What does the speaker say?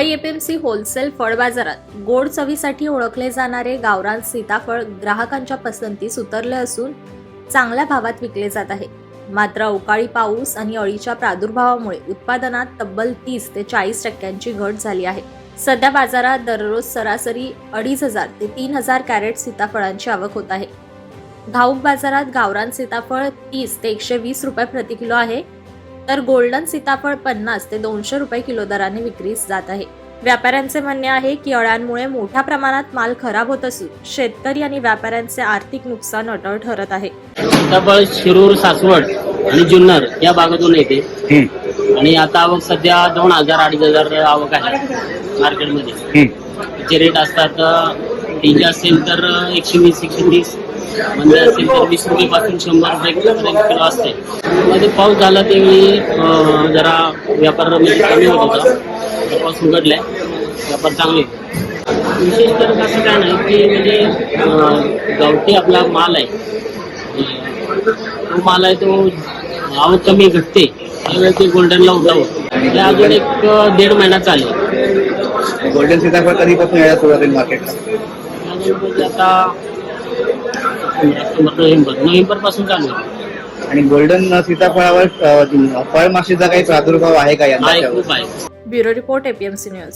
Mumbai APMC wholesale फळ बाजारात गोड चवीसाठी ओळखले जाणारे गावरान सीताफळ ग्राहकांच्या पसंतीस उतरले असून चांगल्या भावात विकले जात आहे. मात्र अवकाळी पाऊस आणि अळीच्या प्रादुर्भावामुळे उत्पादनात तब्बल तीस ते चाळीस टक्क्यांची घट झाली आहे. सध्या बाजारात दररोज सरासरी अडीच हजार ते तीन हजार कॅरेट सीताफळांची आवक होत आहे. घाऊक बाजारात गावरान सीताफळ तीस ते एकशे वीस रुपये प्रति किलो आहे. तर गोल्डन सीताफळ पन्नास ते दोनशे रुपये किलो दराने विक्रीस जात आहे. व्यापाऱ्यांचे म्हणणे आहे की अळ्यांमुळे मोठ्या प्रमाणात माल खराब होत असून शेतकरी आणि व्यापाऱ्यांचे आर्थिक नुकसान अटळ ठरत आहे. सीताफळ शिरूर सासवड आणि जुन्नर या भागातून येते. हम्म, आणि आता आवक सध्या दोन हजार अडीच हजार आवक आहे मार्केटमध्ये. त्याचे रेट असतात टीचे असेल तर एकशे वीस एकशे तीस. म्हणजे असेल तर वीस रुपये पासून शंभर रुपये पर्यंत किलो असते. मध्ये पाऊस झाला त्यावेळी जरा व्यापार म्हणजे कमी होत होता. आता पाऊस उघडलाय. व्यापार चांगले. विशेष तर असं काय नाही की म्हणजे गावठी आपला माल आहे. तो माल आहे तो आवक कमी घटते त्यावेळेस ते गोल्डनला उठावं. ते अजून एक दीड महिना चालेल. गोल्डन सीताफळ कधीपासून यायला सुरुवात मार्केटला अजून नोव्हेंबर नोव्हेंबरपासून चालू आहे. आणि गोल्डन सीताफळावर अ, फळमाशीचा काही प्रादुर्भाव आहे का आहे यंदा खूप आहे. Bureau report APMC news.